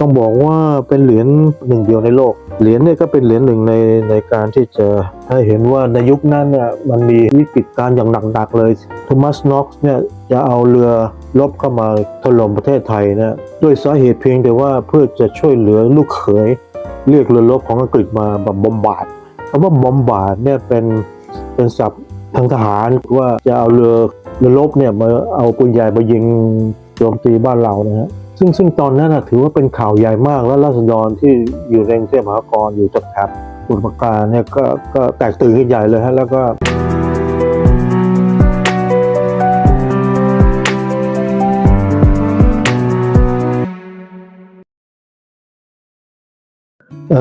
ต้องบอกว่าเป็นเหรียญหนึ่งเดียวในโลก เหรียญเนี่ยก็เป็นเหรียญหนึ่งในในการที่จะให้เห็นว่าในยุคนั้นเนี่ยมันมีวิกฤตการณ์อย่างหนักๆเลยโทมัสน็อกซ์เนี่ยจะเอาเรือรบเข้ามาถล่มประเทศไทยนะด้วยสาเหตุเพียงแต่ว่าเพื่อจะช่วยเหลือลูกเขยเรียกเรือรบของอังกฤษมาแบบบอมบาดคำว่าบอมบาดเนี่ยเป็นเป็นศัพท์ทางทหารว่าจะเอาเรือเรือรบเนี่ยมาเอาปืนใหญ่มายิงโจมตีบ้านเรานะฮะ ซึ่งซึ่งตอนนั้นนะถือว่าเป็นข่าวใหญ่มาก แล้วราษฎรที่อยู่ในกรุงเทพมหานครอยู่แถบๆสมุทรปราการเนี่ยก็ก็แตกตื่นกันใหญ่เลยฮะแล้วก็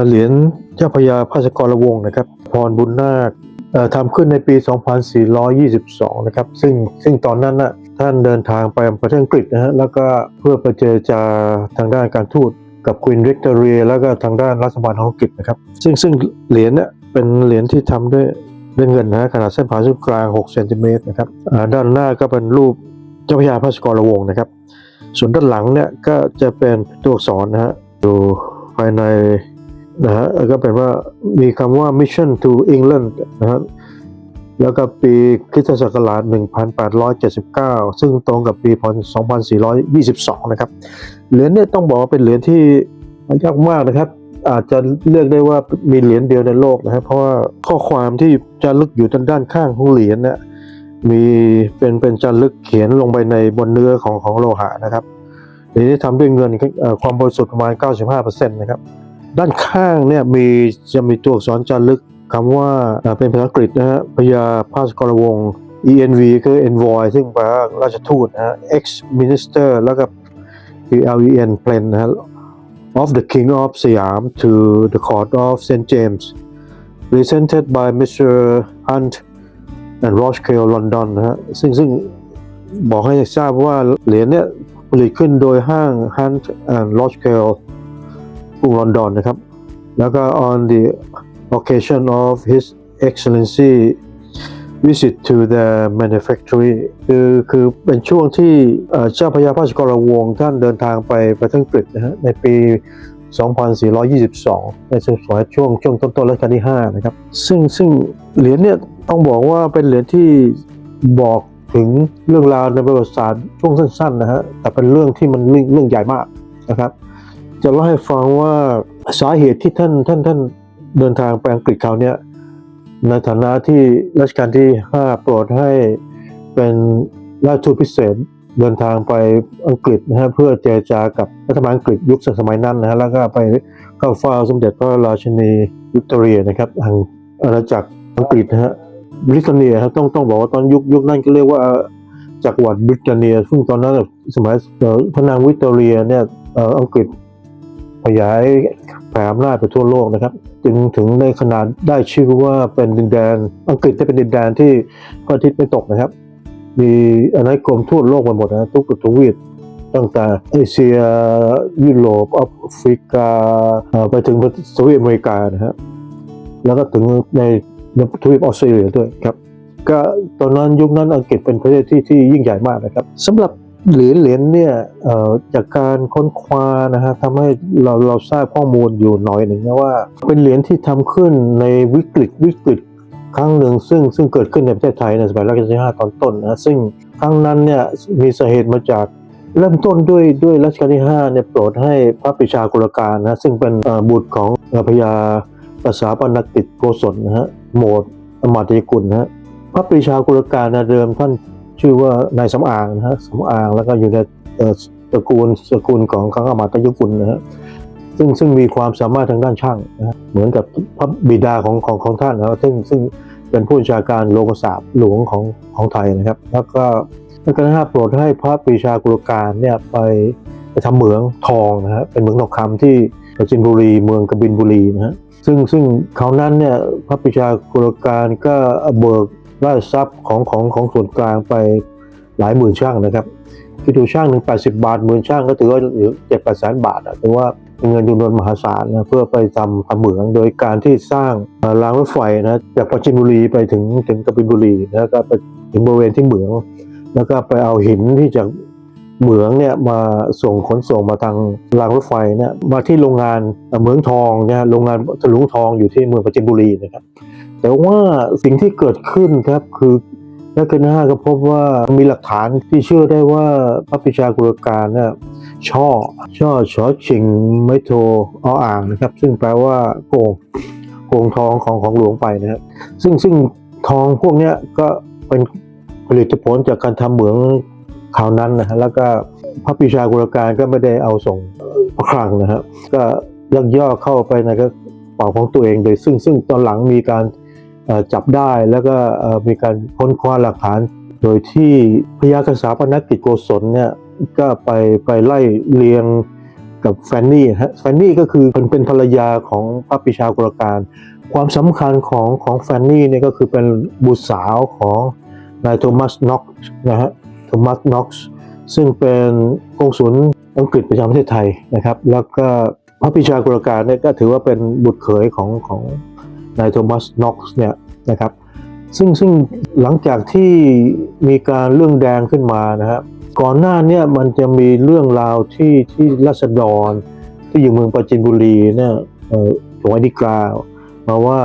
เหรียญเจ้าพยาภาสกรวงนะครับ พรบุญนาคทำขึ้นในปี 2422 นะครับ ซึ่งซึ่งตอนนั้นน่ะ ท่านเดินทางไปประเทศอังกฤษนะฮะแล้วก็เพื่อไปเจรจาทางด้านการทูตกับควีนวิกตอเรียแล้วก็ทางด้านรัฐบาลของอังกฤษนะครับ ซึ่งซึ่งเหรียญเนี่ยเป็นเหรียญที่ทำด้วยด้วยเงินนะฮะขนาดเส้นผ่าศูนย์กลาง 6 เซนติเมตรนะครับด้านหน้าก็เป็นรูปเจ้าพระยาภาสกรวงนะครับ ส่วนด้านหลังเนี่ยก็จะเป็นตัวอักษรนะฮะอยู่ภายในนะฮะก็เป็นว่ามีคำว่า mission to England นะฮะ แล้วก็ปีคริสตศักราช 1879 ซึ่งตรงกับปีพศ2422 นะครับ เหรียญเนี่ยต้องบอกว่าเป็นเหรียญที่ยากมากนะครับ อาจจะเรียกได้ว่ามีเหรียญเดียวในโลกนะครับ เพราะว่าข้อความที่จะลึกอยู่ทางด้านข้างของเหรียญเนี่ยมีเป็นเป็นจารึกเขียนลงไปในบนเนื้อของของโลหะนะครับเหรียญที่ทำด้วยเงินความบริสุทธิ์ประมาณ 95%นะครับ ด้านข้างเนี่ยมีจะมีตัวอักษรจารึก คำว่าเป็นภาษาอังกฤษนะฮะพญาภาสกรวง ENV คือ envoy ซึ่งแปลว่าราชทูตนะฮะ ex minister แล้วก็ PLEN plan นะฮะ of the King of Siam to the court of St James presented by Mr Hunt and Rothschild London นะฮะซึ่งซึ่งบอกให้ทราบว่าเหรียญเนี่ยผลิตขึ้นโดยห้าง Hunt and Rothschild กรุงลอนดอนนะครับ แล้วก็ on the occasion of His Excellency visit to the manufactory คือคือเป็นช่วงที่เจ้าพระยาภาสกรวงท่านเดินทางไปประเทศอังกฤษนะฮะในปี 2422 ในช่วงช่วงช่วงต้นๆรัชกาลที่ 5 นะครับ ซึ่งซึ่งเหรียญเนี่ยต้องบอกว่าเป็นเหรียญที่บอกถึงเรื่องราวในประวัติศาสตร์ช่วงสั้นๆนะฮะ แต่เป็นเรื่องที่มันเรื่องใหญ่มากนะครับ จะเล่าให้ฟังว่าสาเหตุที่ท่านท่านท่าน เดินทางไปอังกฤษคราวนี้ในฐานะที่รัชกาลที่ 5 โปรดให้เป็นราชทูตพิเศษเดินทางไปอังกฤษนะฮะเพื่อเจรจากับรัฐบาลอังกฤษยุคสมัยนั้นนะฮะแล้วก็ไปเข้าเฝ้าสมเด็จพระราชินีวิกตอเรียนะครับทางอาณาจักรอังกฤษนะฮะบริเตนเนียครับต้องต้องบอกว่าตอนยุคยุคนั้นก็เรียกว่าจักรวรรดิบริเตนเนีย ซึ่งตอนนั้นสมัยพระนางวิกตอเรียเนี่ยอังกฤษขยาย แผ่อำนาจไปทั่วโลกนะครับ จึงถึงในขนาดได้ชื่อว่าเป็นดินแดน อังกฤษได้เป็นดินแดนที่พระอาทิตย์ไม่ตกนะครับ มีอาณานิคมทั่วโลกไปหมดนะทุกทวีปตั้งแต่เอเชียยุโรปแอฟริกาไปถึงทวีปอเมริกานะฮะแล้วก็ถึงในทวีปออสเตรเลียด้วยครับก็ตอนนั้นยุคนั้นอังกฤษเป็นประเทศที่ที่ยิ่งใหญ่มากนะครับสำหรับ เหรียญเหรียญเนี่ยจากการค้นคว้านะฮะทำให้เราเราทราบข้อมูลอยู่หน่อยหนึ่งนะว่า เป็นเหรียญที่ทำขึ้นในวิกฤตวิกฤตครั้งหนึ่งซึ่งซึ่งเกิดขึ้นในประเทศไทยในสมัยรัชกาลที่ 5 ตอนต้นนะซึ่งครั้งนั้นเนี่ยมีสาเหตุมาจากเริ่มต้นด้วยด้วยรัชกาลที่ 5 เนี่ยโปรดให้พระปรีชากุลการนะซึ่งเป็นบุตรของพญาภาษาปนกิจโกศลนะฮะโหมดอมาตยกุลนะฮะพระปรีชากุลการนะเดิมท่าน ชื่อว่านายสำอางนะฮะสำอางแล้วก็อยู่ในตระกูลตระกูลของข้างอมาตยุกุลนะฮะซึ่งซึ่งมีความสามารถทางด้านช่างนะเหมือนกับพระบิดาของของของท่านนะครับซึ่งซึ่งเป็นผู้บัญชาการโลกศาสตร์หลวงของของไทยนะครับ แล้วก็รัชกาลที่ห้าโปรดให้พระปีชากุลการเนี่ยไปไปทำเหมืองทองนะฮะเป็นเหมืองทองคำที่ประจินบุรีเมืองกบินบุรีนะฮะซึ่งซึ่งเขาวนั้นเนี่ยพระปิชากุลการก็เบิก ราชทรัพย์ของของของส่วนกลางไปหลายหมื่นช่างนะครับคิดดูช่างหนึ่งแปดสิบาทหมื่นช่างก็ถือว่าเหลือเจ็ดแปดแสนบาทอะถือว่าเป็นเงินจำนวนมหาศาลนะเพื่อไปทำทำเหมืองโดยการที่สร้างรางรถไฟนะจากปราจินบุรีไปถึงถึงกบินบุรีแล้วก็ไปถึงบริเวณที่เหมือง แล้วก็ไปเอาหินที่จากเหมืองเนี่ยมาส่งขนส่งมาทางรางรถไฟเนี่ยมาที่โรงงานเหมืองทองนะโรงงานถลุงทองอยู่ที่เมืองประจินบุรีนะครับ แต่ว่าสิ่งที่เกิดขึ้นครับคือนักการห้าก็พบว่ามีหลักฐานที่เชื่อได้ว่าพระปิชากุลการเนี่ยช่อ ช่อชอชิงไม่โทออ่างนะครับ ซึ่งแปลว่าโกงโกงทองของของหลวงไปนะครับซึ่งซึ่งทองพวกเนี้ยก็เป็นผลิตผลจากการทำเหมืองคราวนั้นนะฮะแล้วก็พระปิชากุลการก็ไม่ได้เอาส่งพระคลังนะครับก็ยักย่อเข้าไปในกระเป๋าของตัวเองโดยซึ่งซึ่งตอนหลังมีการเจับได้แล้วก็มีการค้นคว้าหลักฐาน โดยที่พยากษาปนกิจโกศลเนี่ยก็ไปไปไล่เลียงกับแฟนนี่ฮะแฟนนี่ก็คือเป็นเป็นภรรยาของพระปิชากุลการ ความสำคัญของของแฟนนี่เนี่ยก็คือเป็นบุตรสาวของนายโทมัสน็อกซ์นะฮะโทมัสน็อกซ์ซึ่งเป็นกงสุลอังกฤษประจำประเทศไทยนะครับ แล้วก็พระปิชากุลการเนี่ยก็ถือว่าเป็นบุตรเขยของของ นายโทมัสน็อกซ์เนี่ยนะครับซึ่งซึ่งหลังจากที่มีการเรื่องแดงขึ้นมานะครับก่อนหน้านี่ยมันจะมีเรื่องราวที่ที่รัษฎรที่อยู่เมืองปราจินบุรีเนี่ยเอ่อถวายดีกรามาว่า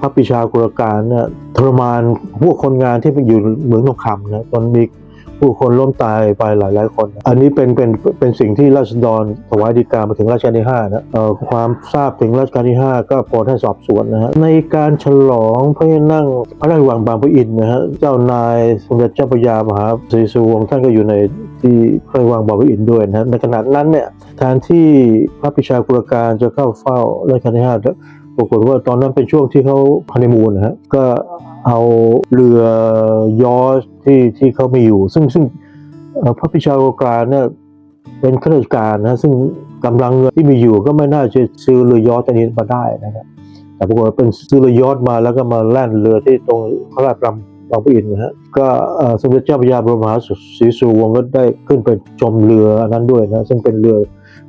พระปิชากุลการเนี่ยทรมานพวกคนงานที่ไปอยู่เหมืองทองคำนะจนมี ผู้คนล้มตายไปหลายหลาย ๆ คน อันนี้เป็นเป็นเป็นสิ่งที่ราษฎรถวายดีกามาถึงรัชกาลที่5นะเอ่อความทราบถึงรัชกาลที่ 5 ก็โปรดให้สอบสวนนะฮะในการฉลองพระนั่งพระราชวังบางปะอินนะฮะเจ้านายสมเด็จเจ้าพระยามหาศรีสุวงศ์ท่านก็อยู่ในที่พระราชวังบางปะอินด้วยนะฮะในขณะนั้นเนี่ยแทนที่พระปิชากุลการจะเข้าเฝ้ารัชกาลที่5 ปรากฏว่าตอนนั้นเป็นช่วงที่เขาฮันนีมูนนะฮะก็เอาเรือยอชที่ที่เขามีอยู่ ซึ่งซึ่งพระพิชาโอกาเนี่ยเป็นข้าราชการนะซึ่งกำลังเงินที่มีอยู่ก็ไม่น่าจะซื้อเรือยอชตัวนี้มาได้นะครับแต่ปรากฏว่าเป็นซื้อเรือยอชมาแล้วก็มาแล่นเรือที่ตรงพระราชรำบางปะอินนะฮะก็สมเด็จเจ้าพระยาบรมหาศรีสุวงศ์ก็ได้ขึ้นไปชมเรืออันนั้นด้วยนะซึ่งเป็นเรือ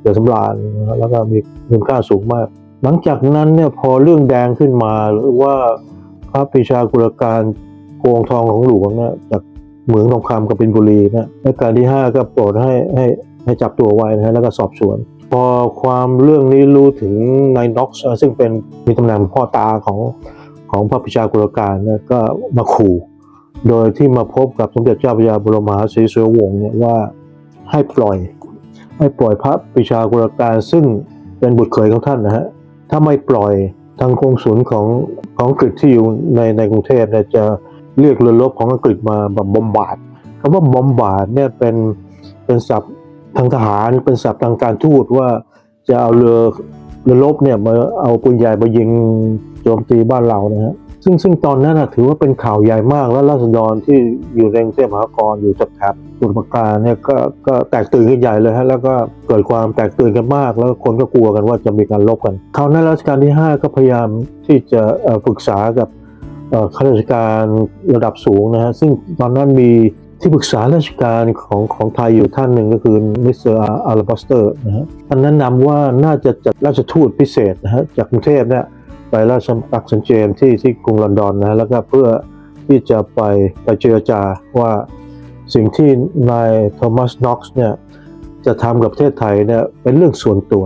เรือสำราญแล้วก็มีมูลค่าสูงมาก หลังจากนั้นเนี่ยพอเรื่องแดงขึ้นมาหรือว่าพระปิชากุลการโกงทองของหลวงเนี่ยจากเหมืองทองคำกับบินบุรีนะและการที่ 5 ก็โปรดให้ให้ให้จับตัวไว้นะฮะแล้วก็สอบสวน พอความเรื่องนี้รู้ถึงนายน็อกซ์ซึ่งเป็นมีตำแหน่งพ่อตาของของพระปิชากุลการนี่ยก็มาขู่ โดยที่มาพบกับสมเด็จเจ้าพระยาบรมมหาศรีสุวงศ์เนี่ยว่าให้ปล่อย ให้ปล่อยพระปิชากุลการซึ่งเป็นบุตรเขยของท่านนะฮะ ถ้าไม่ปล่อยทางกองศูนย์ของของอังกฤษที่อยู่ในในกรุงเทพเนี่ยจะเรียกเรือรบของอังกฤษมาแบบบอมบาดคำว่าบอมบาดเนี่ยเป็นเป็นศัพท์ทางทหารเป็นศัพท์ทางการทูตว่าจะเอาเรือเรือรบเนี่ยมาเอาปืนใหญ่มายิงโจมตีบ้านเรานะฮะ ซึ่งซึ่งตอนนั้นนะถือว่าเป็นข่าวใหญ่มาก แล้วราษฎรที่อยู่ในกรุงเทพมหานครอยู่แถบสมุทรปาการเนี่ยก็ก็แตกตื่นกันใหญ่เลยฮะแล้วก็เกิดความแตกตื่นกันมาก แล้วคนก็กลัวกันว่าจะมีการลบกันคราวนั้นรัชกาลที่ 5 ก็พยายามที่จะปรึกษากับข้าราชการระดับสูงนะฮะซึ่งตอนนั้นมีที่ปรึกษาราชการของของไทยอยู่ท่านหนึ่งก็คือมิสเตอร์อาร์บัสเตอร์นะฮะท่านแนะนำว่าน่าจะจัดราชทูตพิเศษนะฮะจากกรุงเทพเนี่ย ไปราชปักสันเจมที่ที่กรุงลอนดอนนะฮะแล้วก็เพื่อที่จะไปไปเจรจาว่าสิ่งที่นายโทมัสน็อกซ์เนี่ยจะทำกับประเทศไทยเนี่ยเป็นเรื่องส่วนตัว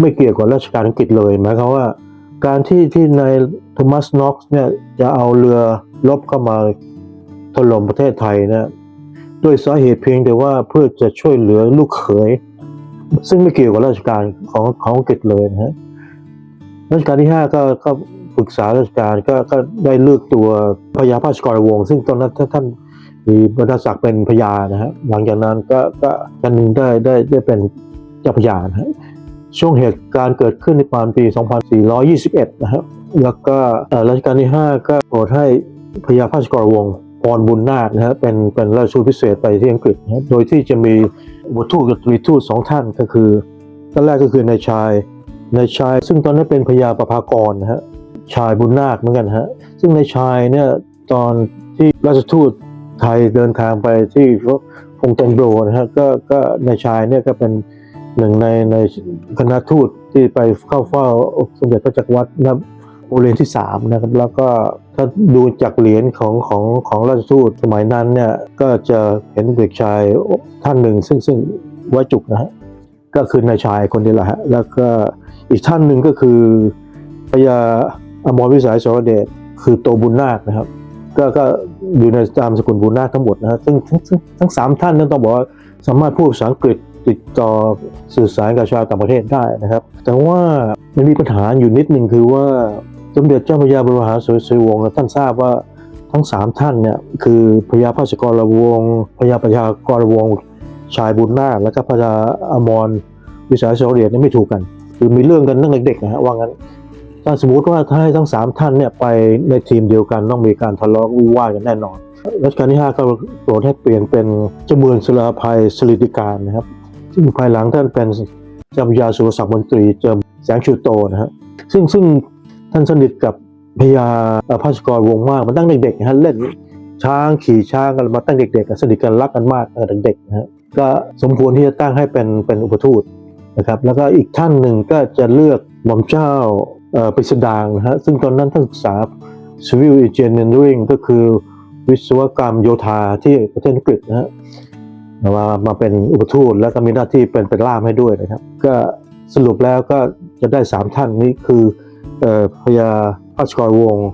ไม่เกี่ยวกับราชการอังกฤษเลยหมายความว่า การที่ที่นายโทมัสน็อกซ์เนี่ยจะเอาเรือรบเข้ามาถล่มประเทศไทยเนี่ยด้วยสาเหตุเพียงแต่ว่าเพื่อจะช่วยเหลือลูกเขย ซึ่งไม่เกี่ยวกับราชการของของอังกฤษเลยนะฮะ รัชกาลที่5ก็ก็ปรึกษาราชการก็ก็ได้เลือกตัวพญาพาสกรวงศ์ซึ่งตอนนั้นท่านมีบรรดาศักดิ์เป็นพญานะฮะหลังจากนั้นก็ก็ท่านหนึ่งได้ได้ได้เป็นเจ้าพญานะฮะช่วงเหตุการณ์เกิดขึ้นในประมาณปี 2421 นะครับ แล้วก็รัชกาลที่ 5 ก็โปรดให้พญาพาสกรวงศ์พรบุญนาคนะฮะเป็นเป็นราชทูตพิเศษไปที่อังกฤษนะโดยที่จะมีบททูตกับตรีทูตสองท่านก็คือท่านแรกก็คือนายชาย นายชายซึ่งตอนนั้นเป็นพญาประภากรนะฮะชายบุญนาคเหมือนกันฮะซึ่งนายชายเนี่ยตอนที่ราชทูตไทยเดินทางไปที่ฟงเตนโบรนะฮะก็ก็นายชายเนี่ยก็เป็นหนึ่งในในคณะทูตที่ไปเข้าเฝ้าสมเด็จพระจักรวรรดินะเหรียญที่สามนะครับแล้วก็ถ้าดูจากเหรียญของของของราชทูตสมัยนั้นเนี่ยก็จะเห็นเด็กชายท่านหนึ่งซึ่งซึ่งไว้จุกนะฮะก็คือนายชายคนนี้แหละฮะแล้วก็ อีกท่านหนึ่งก็คือพญาอมรวิสัยสรเดชคือโตบุญนาคนะครับ ก็ก็อยู่ในตามสกุลบุญนาคทั้งหมดนะฮะซึ่งทั้งสามท่านนั้นต้องบอกว่าสามารถพูดภาษาอังกฤษติดต่อสื่อสารกับชาวต่างประเทศได้นะครับ แต่ว่ามันมีปัญหาอยู่นิดหนึ่งคือว่าสมเด็จเจ้าพระยาบรมหาสุรศรีวงศ์ท่านทราบว่าทั้งสามท่านเนี่ยคือพญาพาสกรวงศ์พญาพญากรวงศ์ชายบุญนาคและก็พญาอมรวิสาสรเดชเนี่ไม่ถูกกัน คือมีเรื่องกันตั้งแต่เด็กๆนะฮะว่างั้นถ้าสมมติว่าถ้าให้ทั้งสามท่านเนี่ยไปในทีมเดียวกันต้องมีการทะเลาะวิวาทกันแน่นอนรัชกาลที่ห้าก็โปรดให้เปลี่ยนเป็นเจาเมืองสลาภัยสลิดิการนะครับ ซึ่งภายหลังท่านเป็นเจ้าพระยาสุรศักดิ์มนตรีเจิมแสงชูโตนะฮะซึ่งซึ่งท่านสนิทกับพญาภาสกรวงมากมันตั้งเด็กๆนะฮะเล่นช้างขี่ช้างกันมาตั้งเด็กๆสนิทกันรักกันมากตั้งแต่เด็กนะฮะก็สมควรที่จะตั้งให้เป็นเป็นอุปทูต นะครับแล้วก็อีกท่านหนึ่งก็จะเลือกหม่อมเจ้าเอ่อปริสดางนะฮะซึ่งตอนนั้นท่านศึกษา Civil Engineering ก็คือวิศวกรรมโยธาที่ประเทศอังกฤษนะฮะมามาเป็นอุปทูตแล้วก็มีหน้าที่เป็นเป็นล่ามให้ด้วยนะครับ ก็สรุปแล้วก็จะได้สามท่านนี้คืออพญาพัชกรวงศ์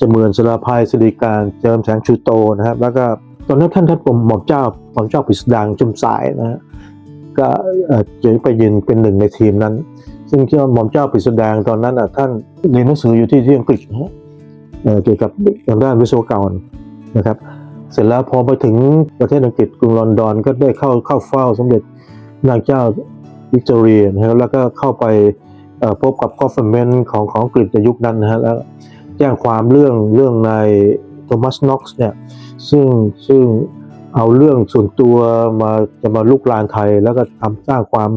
จเมือนสลาภัยสิริการเจิมแสงชูโตนะครับ แล้วก็ตอนนั้นท่านท่านผมหม่อมเจ้าหม่อมเจ้าปิสดางจุมสายนะฮะ ก็เอ่อจะไปยืนเป็นหนึ่งในทีมนั้น ซึ่งเจ้าหม่อมเจ้าปริศดางตอนนั้นท่านเรียนหนังสืออยู่ที่ที่อังกฤษนะเกี่ยวกับทางด้านวิศวกรรมนะครับ เสร็จแล้วพอไปถึงประเทศอังกฤษกรุงลอนดอนก็ได้เข้าเข้าเฝ้าสมเด็จนางเจ้าวิกตอเรียนะฮะแล้วก็เข้าไปพบกับ government ของของอังกฤษในยุคนั้นนะฮะแล้วแจ้งความเรื่องเรื่องนายโทมัสน็อกซ์เนี่ยซึ่งซึ่ง เอาเรื่องส่วนตัวมาจะมาลุกลานไทย แล้วก็ทำสร้างความ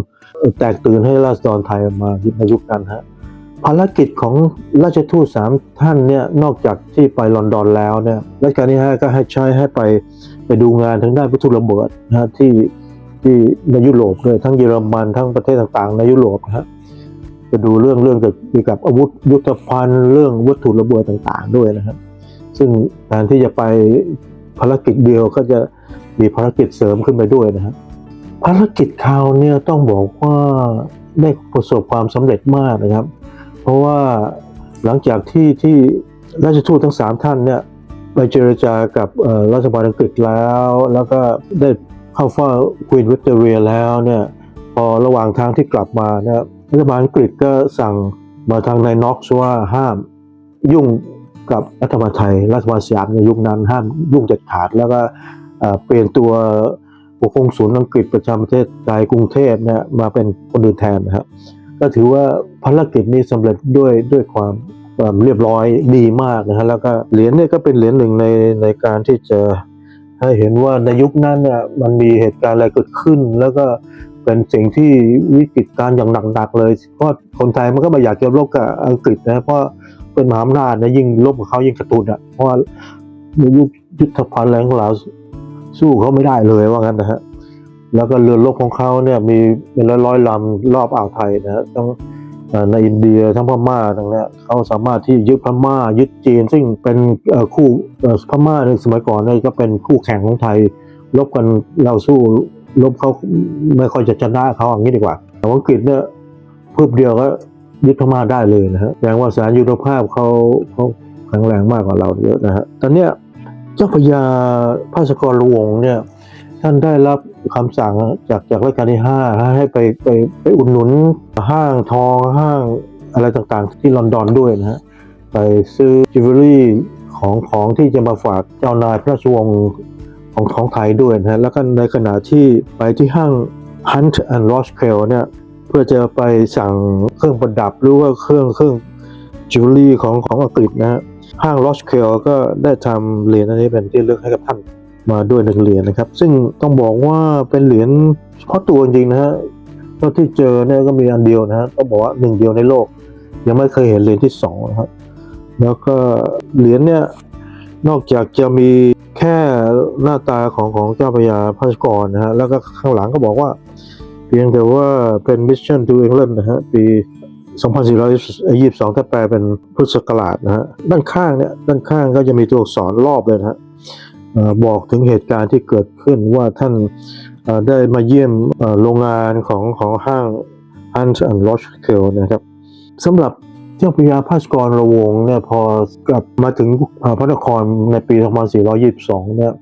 แตกตื่นให้ราษฎรไทยมาในยุคนั้นฮะภารกิจของราชทูตสามท่านเนี่ยนอกจากที่ไปลอนดอนแล้วเนี่ยรัชกาลที่ห้าก็ให้ใช้ให้ไปไปดูงานทางด้านวัตถุระเบิดนะฮะที่ที่ในยุโรปเลยทั้งเยอรมันทั้งประเทศต่างๆ ในยุโรปนะฮะไปดูเรื่องเรื่องเกี่ยวกับอาวุธยุทโธภัณฑ์เรื่องวัตถุระเบิดต่างๆ ด้วยนะครับซึ่งแทนที่จะไปภารกิจเดียวก็จะ มีภารกิจเสริมขึ้นไปด้วยนะครับภารกิจคราวเนี่ยต้องบอกว่าได้ประสบความสำเร็จมากนะครับ เพราะว่าหลังจากที่ที่ราชทูตทั้งสามท่านเนี่ยไปเจรจากับรัฐบาลอังกฤษแล้ว แล้วก็ได้เข้าเฝ้าควีนวิกตอเรียแล้วเนี่ยพอระหว่างทางที่กลับมานี่ยรัฐบาลอังกฤษก็สั่งมาทางนายน็อกซ์ว่าห้ามยุ่งกับรัฐบาลไทยรัฐบาลสยามในยุคนั้นห้ามยุ่งเด็ดขาดแล้วก็ เปลี่ยนตัวปกครองศูนย์อังกฤษประจำประเทศไทยกรุงเทพเนี่ยมาเป็นคนอื่นแทนนะครับก็ถือว่าภารกิจนี้สำเร็จด้วยด้วยความความเรียบร้อยดีมากนะฮะแล้วก็เหรียญเนี่ยก็เป็นเหรียญหนึ่งในในการที่จะให้เห็นว่าในยุคนั้นเนี่ยมันมีเหตุการณ์อะไรเกิดขึ้น แล้วก็เป็นสิ่งที่วิกฤตการ์อย่างหนักๆเลยเพราะคนไทยมันก็ไม่อยากจะรบกับอังกฤษนะเพราะเป็นมหาอำนาจนะยิ่งลบกับเขายิ่งกระตุนอะเพราะในยุคยุทธภัณฑ์แรงของเรา สู้เขาไม่ได้เลยว่างั้นนะฮะแล้วก็เรือรบของเขาเนี่ยมีเป็นร้อยร้อยลำรอบอ่าวไทยนะฮะทั้งในอินเดียทั้งพม่าทั้งเนี้ยเขาสามารถที่ยึดพม่ายึดจีน ซึ่งเป็นคู่พม่าในสมัยก่อนเนี่ยก็เป็นคู่แข่งของไทยรบกันเราสู้รบเขาไม่ค่อยจะชนะเขาอย่างนี้ดีกว่าแต่ว่าอังกฤษเนี่ยเพิ่มเดียวก็ยึดพม่าได้เลยนะฮะแสดงว่าสารยุทธภาพเขาเขาแข็งแรงมากกว่าเราเยอะนะฮะตอนเนี้ย เจ้าพระยาภาสกรวงเนี่ยท่านได้รับคำสั่งจากจากรัชกาลที่ห้าให้ไปไปไปอุดหนุนห้างทองห้างอะไรต่างๆ ที่ลอนดอนด้วยนะฮะไปซื้อจิวเวลรี่ของของที่จะมาฝากเจ้านายพระราชวงศ์ของของไทยด้วยนะฮะแล้วก็ในขณะที่ไปที่ห้าง Hunt and Rothschild เนี่ยเพื่อจะไปสั่งเครื่องประดับหรือว่าเครื่องเครื่องจิวเวลรี่ของของอังกฤษนะฮะ ห้างลอสเคลก็ได้ทำเหรียญอันนี้เป็นที่เลือกให้กับท่านมาด้วยหนึ่งเหรียญนะครับ ซึ่งต้องบอกว่าเป็นเหรียญเฉพาะตัวจริงนะฮะเท่าที่เจอเนี่ยก็มีอันเดียวนะฮะต้องบอกว่าหนึ่งเดียวในโลก ยังไม่เคยเห็นเหรียญที่สองนะครับแล้วก็เหรียญเนี่ยนอกจากจะมีแค่หน้าตาของของเจ้าพระยาพาสกรนะฮะแล้วก็ข้างหลังก็บอกว่า เพียงแต่ว่าเป็น Mission to England นะฮะปี 2422 ถ้าแปลเป็นพุทธศักราชนะฮะด้านข้างเนี่ยด้านข้างก็จะมีตัวอักษรรอบเลยนะฮะบอกถึงเหตุการณ์ที่เกิดขึ้นว่าท่านได้มาเยี่ยมโรงงานของของห้าง Hunt and Rothschild นะครับสำหรับเจ้าพระยาภาสกรระวงเนี่ยพอกลับมาถึงพระนครในปี 2422 เนี่ย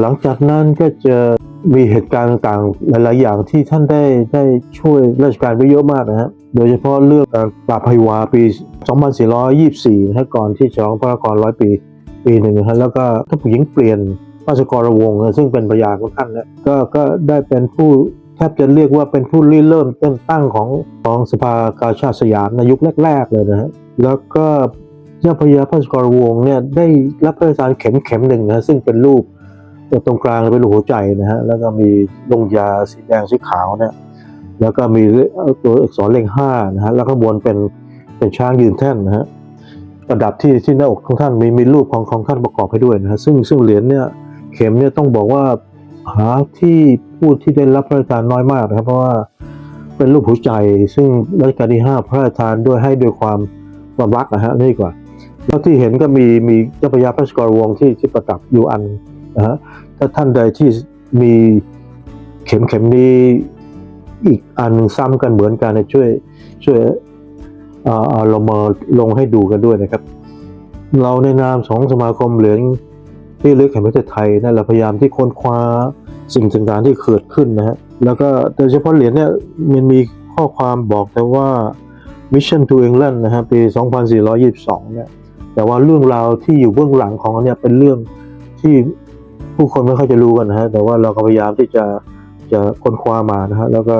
หลังจากนั้นก็จะ มีเหตุการณ์ต่างๆ หลาย ๆ อย่างที่ท่านได้ได้ช่วยราชการไว้เยอะมากนะฮะโดยเฉพาะเรื่องการปราบภัยวาปี 2424นะฮะก่อนที่จะร้องพระนครร้อยปีปีหนึ่งนะฮะแล้วก็ท่านผู้หญิงเปลี่ยนพระสกรวงศ์ซึ่งเป็นภรรยาของท่านเนี่ยก็ก็ได้เป็นผู้แทบจะเรียกว่าเป็นผู้ริเริ่มต้นตั้งของของสภากาชาติสยามในยุคแรก ๆ เลยนะฮะแล้วก็เจ้าพระยาพระสกรวงศ์เนี่ยได้รับพระราชทานเข็มเข็มหนึ่งนะซึ่งเป็นรูป ตรงกลางเป็นรูปหัวใจนะฮะแล้วก็มีลงยาสีแดงสีขาวเนี่ยแล้วก็มีตัวอักษรเลขห้านะฮะแล้วข้างบนเป็นเป็นช้างยืนแท่นนะฮะประดับที่ที่หน้าอกของท่านมีมีรูปของของท่านประกอบให้ด้วยนะฮะซึ่งซึ่งเหรียญเนี่ยเข็มเนี่ยต้องบอกว่าหาที่ผู้ที่ได้รับพระราชทานน้อยมากนะครับเพราะว่าเป็นรูปหัวใจ ซึ่งรัชกาลที่ห้าพระราชทานด้วยให้ด้วยความความรักนะฮะนี่กว่าแล้วที่เห็นก็มีมีเจ้าพระยาพระสกรวงที่ที่ประดับอยู่อัน นะฮะถ้าท่านใดที่มีเข็มเข็มนี้อีกอันหนึ่งซ้ำกันเหมือนกันนะช่วยช่วยเอ่อเอาเรามาลงให้ดูกันด้วยนะครับ เราในนามของสมาคมเหรียญที่ลึกแห่งประเทศไทยนะเราพยายามที่ค้นคว้าสิ่งต่างๆที่เกิดขึ้นนะฮะแล้วก็โดยเฉพาะเหรียญเนี่ยมันมีข้อความบอกแต่ว่า Mission to England นะฮะปี 2422 เนี่ยแต่ว่าเรื่องราวที่อยู่เบื้องหลังของอันเนี่ยเป็นเรื่องที่ ผู้คนไม่ค่อยจะรู้กันนะฮะแต่ว่าเราก็พยายามที่จะจะค้นคว้ามานะฮะแล้วก็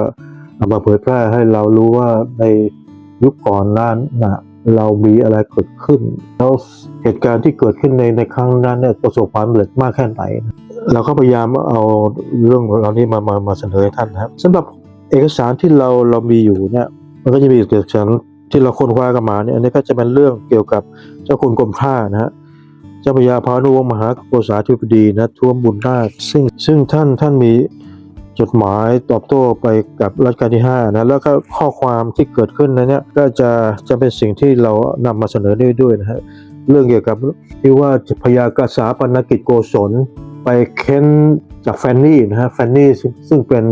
เอามาเผยแพร่ให้เรารู้ว่าในยุคก่อนนั้นนะเรามีอะไรเกิดขึ้น แล้วเหตุการณ์ที่เกิดขึ้นในในครั้งนั้นเนี่ยประสบความสำเร็จมากแค่ไหนนะเราก็พยายามเอาเรื่องเหล่านี้มามามาเสนอให้ท่านนะครับสำหรับเอกสารที่เราเรามีอยู่เนี่ยมันก็จะมีเอกสารที่เราค้นคว้ากันมาเนี่ยอันนี้ก็จะเป็นเรื่องเกี่ยวกับเจ้าคุณกรมท่านะฮะ เจ้าพระยาพานุวงศ์มหาโกษาธิบดีนะท่วมบุญนาถซึ่งซึ่งท่านท่านมีจดหมายตอบโต้ไปกับรัชกาลที่5นะแล้วก็ข้อความที่เกิดขึ้นในเนี้ยก็จะจะเป็นสิ่งที่เรานำมาเสนอด้วยด้วยนะฮะเรื่องเกี่ยวกับที่ว่าพยากษาปนกิจโกศลไปเค้นจากแฟนนี่นะฮะแฟนนี่ซึ่งเป็น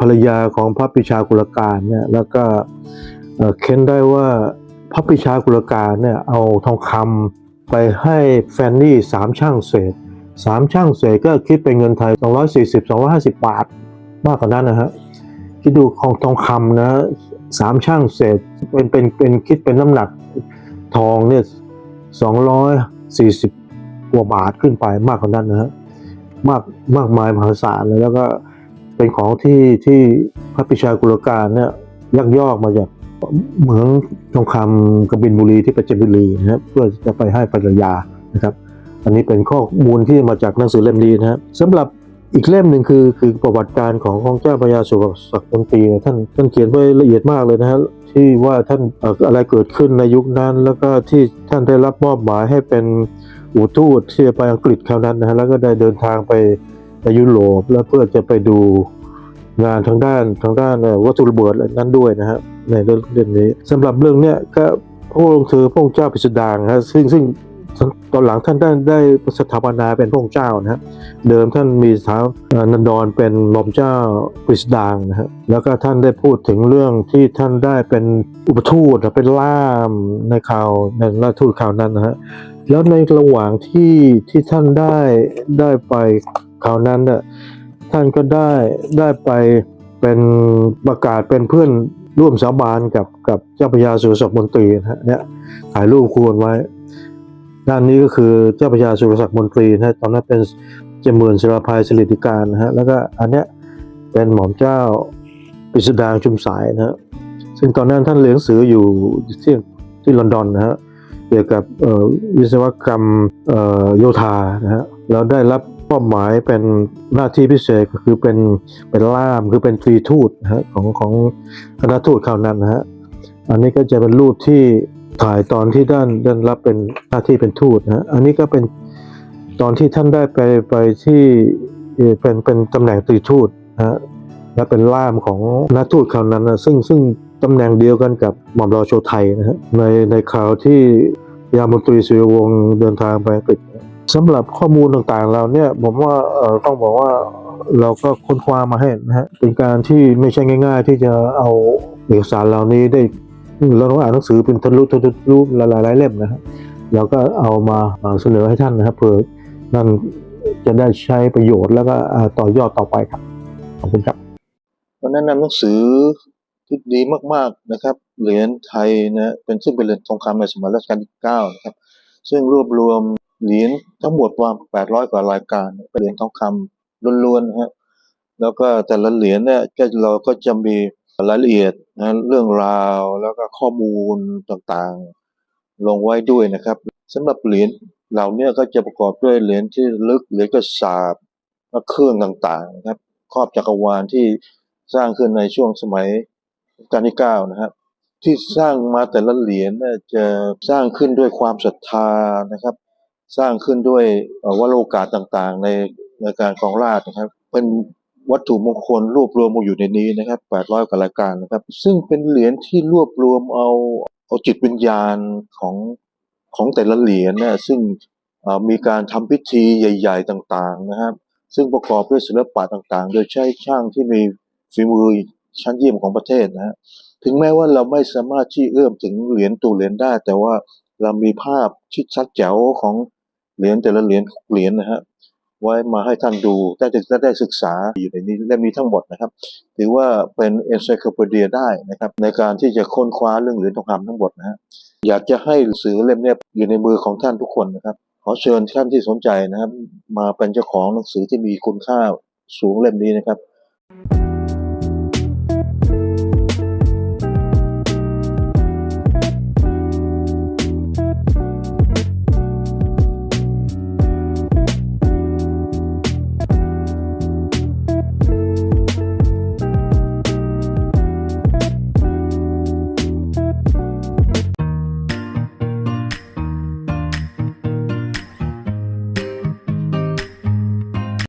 ภรรยาของพระปิชากุลการเนี่ยแล้วก็เออเค้นได้ว่าพระปิชากุลการเนี่ยเอาทองคำ ไปให้แฟนนี่สามช่างเศษสามช่างเศษก็คิดเป็นเงินไทย 240 250 บาท มากกว่านั้นนะฮะคิดดูของทองคำนะสามช่างเศษเป็นเป็นเป็นคิดเป็นน้ำหนักทองเนี่ย240 กว่าบาทขึ้นไปมากกว่านั้นนะฮะมากมากมายมหาศาลเลยแล้วก็เป็นของที่ที่พระปิชากุลการเนี่ยยักยอกมาจาก เหมืองทองคำกบินบุรีที่ประจนบุรีนะครับเพื่อจะไปให้ภรรยานะครับ อันนี้เป็นข้อมูลที่มาจากหนังสือเล่มนี้นะครับสำหรับอีกเล่มหนึ่งคือคือประวัติการของของเจ้าพระยาสุศักดิ์มนตรีเนี่ยท่านท่านเขียนไว้ละเอียดมากเลยนะฮะที่ว่าท่านอะไรเกิดขึ้นในยุคนั้น แล้วก็ที่ท่านได้รับมอบหมายให้เป็นอู่ทูตที่จะไปอังกฤษคราวนั้นนะฮะแล้วก็ได้เดินทางไปไปยุโรปแล้วเพื่อจะไปดู งานทางด้านทางด้านวัตถุระเบิดอะไรนั้นด้วยนะฮะในเรื่องเรื่องนี้สำหรับเรื่องเนี้ยก็พระองค์คือพระองค์เจ้าปิสดางนะฮะซึ่งซึ่งตอนหลังท่านได้ได้สถาปนาเป็นพระองค์เจ้านะฮะเดิมท่านมีสถานันดรเป็นหม่อมเจ้าปริสดางนะฮะแล้วก็ท่านได้พูดถึงเรื่องที่ท่านได้เป็นอุปทูตเป็นล่ามในข่าวในราชทูตข่าวนั้นนะฮะแล้วในระหว่างที่ที่ท่านได้ได้ไปข่าวนั้นเนี่ย ท่านก็ได้ได้ไปเป็นประกาศเป็นเพื่อนร่วมสาบานกับกับเจ้าพระยาสุรศักดิ์มนตรีนะฮะเนี่ยถ่ายรูปควรไว้ ด้านนี้ก็คือเจ้าพระยาสุรศักดิ์มนตรีนะตอนนั้นเป็นเจมือนศิลาภายสิริติการนะฮะแล้วก็อันเนี้ยเป็นหม่อมเจ้าปิสดางชุมสายนะฮะซึ่งตอนนั้นท่านเรียนหนังสืออยู่ที่ที่ลอนดอนนะฮะเกี่ยวกับเออวิศวกรรมเออโยธานะฮะแล้วได้รับ มอบหมายเป็นหน้าที่พิเศษก็คือเป็นเป็นล่ามคือเป็นตรีทูตนะฮะของของคณะทูตคราวนั้นนะฮะอันนี้ก็จะเป็นรูปที่ถ่ายตอนที่ด้านด้านรับเป็นหน้าที่เป็นทูตนะฮะอันนี้ก็เป็นตอนที่ท่านได้ไปไปที่เป็นเป็นตำแหน่งตรีทูตนะฮะและเป็นล่ามของคณะทูตคราวนั้นนะซึ่งซึ่งตำแหน่งเดียวกันกับหม่อมราโชไทยนะฮะในในข่าวที่ยามนตรีสุรวงศ์เดินทางไปอังกฤษ สำหรับข้อมูลต่างๆเราเนี่ยผมว่าต้องบอกว่าเราก็ค้นคว้ามาให้นะฮะเป็นการที่ไม่ใช่ง่าย ๆ ที่จะเอาเอกสารเหล่านี้ได้เราต้องอ่านหนังสือเป็นทะลุทะลุหลายๆเล่มนะฮะเราก็เอามาเสนอให้ท่านนะครับเพื่อนั่นจะได้ใช้ประโยชน์แล้วก็ต่อยอดต่อไปครับขอบคุณครับก็แนะนำหนังสือที่ดีมากๆนะครับ เหรียญไทยนะเป็นซึ่งเป็นเหรียญทองคำในสมัยรัชกาลที่เก้านะครับซึ่งรวบรวม เหรียญทั้งหมดประมาณ800กว่ารายการเป็นเหรียญทองคำล้วนๆนะฮะแล้วก็แต่ละเหรียญเนี่ยก็เราก็จะมีรายละเอียดนะเรื่องราวแล้วก็ข้อมูลต่างๆ ลงไว้ด้วยนะครับสำหรับเหรียญเหล่านี้ก็จะประกอบด้วยเหรียญที่ลึกเหรียญกระสาบและเครื่องต่างๆนะครับครอบจักรวาลที่สร้างขึ้นในช่วงสมัยกาลที่เก้านะครับที่สร้างมาแต่ละเหรียญเนี่ยจะสร้างขึ้นด้วยความศรัทธานะครับ สร้างขึ้นด้วยเอ่อวโรกาสต่างๆ ในในการของราชนะครับ เป็นวัตถุมงคลรวบรวมมาอยู่ในนี้นะครับ 800กว่ารายการนะครับ ซึ่งเป็นเหรียญที่รวบรวมเอาเอาจิตวิญญาณของของแต่ละเหรียญนี่ยซึ่งมีการทำพิธีใหญ่ ๆ ต่างๆนะครับ ซึ่งประกอบด้วยศิลปะต่างๆ โดยใช้ช่างที่มีฝีมือชั้นเยี่ยมของประเทศนะฮะถึงแม้ว่าเราไม่สามารถที่เอื้อมถึงเหรียญตัวเหรียญได้ แต่ว่าเรามีภาพชิดชัดแจ๋วของ เหรียญแต่ละเหรียญเหรียญนะฮะไว้มาให้ท่านดูได้จะได้ศึกษาอยู่ในนี้เล่มนี้ทั้งหมดนะครับ ถือว่าเป็น encyclopedia ได้นะครับ ในการที่จะค้นคว้าเรื่องเหรียญทองคำทั้งหมดนะฮะอยากจะให้หนังสือเล่มนี้อยู่ในมือของท่านทุกคนนะครับ ขอเชิญท่านที่สนใจนะครับ มาเป็นเจ้าของหนังสือที่มีคุณค่าสูงเล่มนี้นะครับ